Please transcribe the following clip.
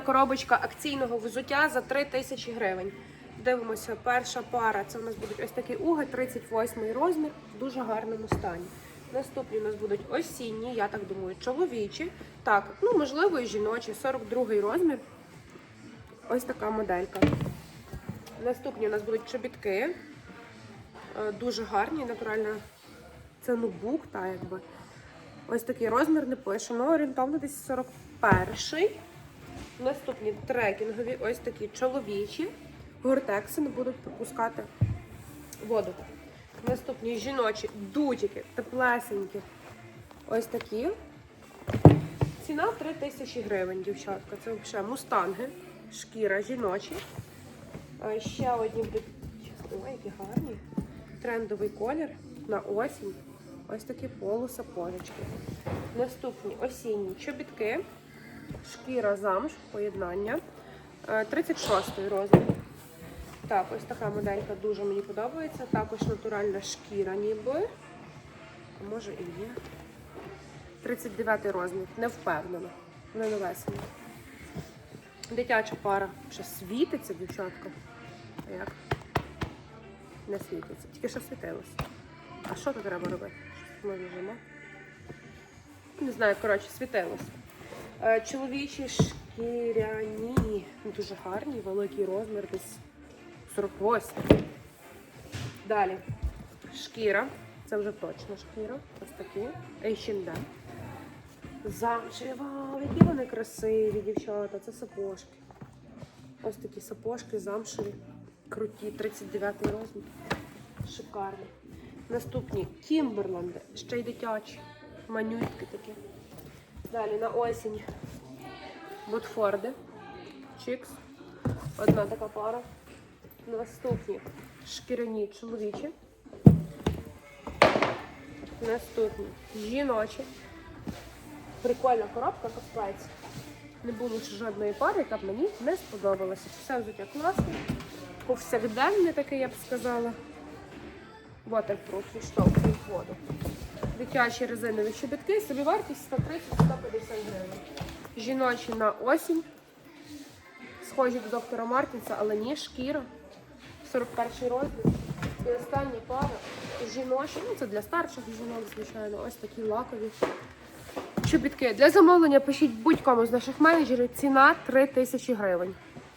Коробочка акційного взуття за 3 тисячі гривень. Дивимося, перша пара. Це у нас будуть ось такі уги, 38 розмір, в дуже гарному стані. Наступні у нас будуть осінні, я так думаю, чоловічі. Так, ну можливо, і жіночі, 42 розмір. Ось така моделька. Наступні у нас будуть чобітки. Е, Дуже гарні, натуральна. Це ноутбук, та якби. Ось такий розмір не пише, ну орієнтовно десь 41. Наступні трекінгові, ось такі чоловічі. Гортекси не будуть пропускати воду. Наступні жіночі дутики, теплесенькі. Ось такі. Ціна 3 тисячі гривень, дівчатка. Це взагалі мустанги, шкіра жіночі. Ще одні будуть. Ой, які гарні. Трендовий колір на осінь. Ось такі полусапожечки. Наступні осінні чобітки. Шкіра замш, поєднання. Е, 36 розмір. Так, ось така моделька дуже мені подобається. Також натуральна шкіра ніби. А може і є. 39 розмір. Не впевнена. Не новесені. Дитяча пара ще світиться, дівчатка. А як? Не світиться. Тільки що світилося. А що тут треба робити? Може нажима? Не знаю, коротше, світилося. Е, Чоловічі шкіряні. Дуже гарні, великий розмір, десь 48. Далі. Шкіра. Це вже точно шкіра. Ось такі. H&M. Замшева. Які вони красиві, дівчата. Це сапожки. Ось такі сапожки, замшеві. Круті. 39 розмір. Шикарні. Наступні Кімберленди. Ще й дитячі. Манютки такі. Далі на осінь. Ботфорди. Чікс. Одна така пара. Наступні шкіряні чоловічі. Наступні жіночі. Прикольна коробка капець. Не було ще жодної пари, яка б мені не сподобалася. Все взуття класне. Повсякденне таке, я б сказала. Waterproof, відштовхує воду. Дитячі резинові щебетки, собівартість 130-150 гривень. Жіночі на осінь. Схожі до доктора Мартінса, але ні, шкіра. 41 розмір. І остання пара. Жіночі, ну це для старших жінок, звичайно, ось такі лакові. Чобітки. Для замовлення пишіть будь-кому з наших менеджерів. Ціна 3 тисячі гривень.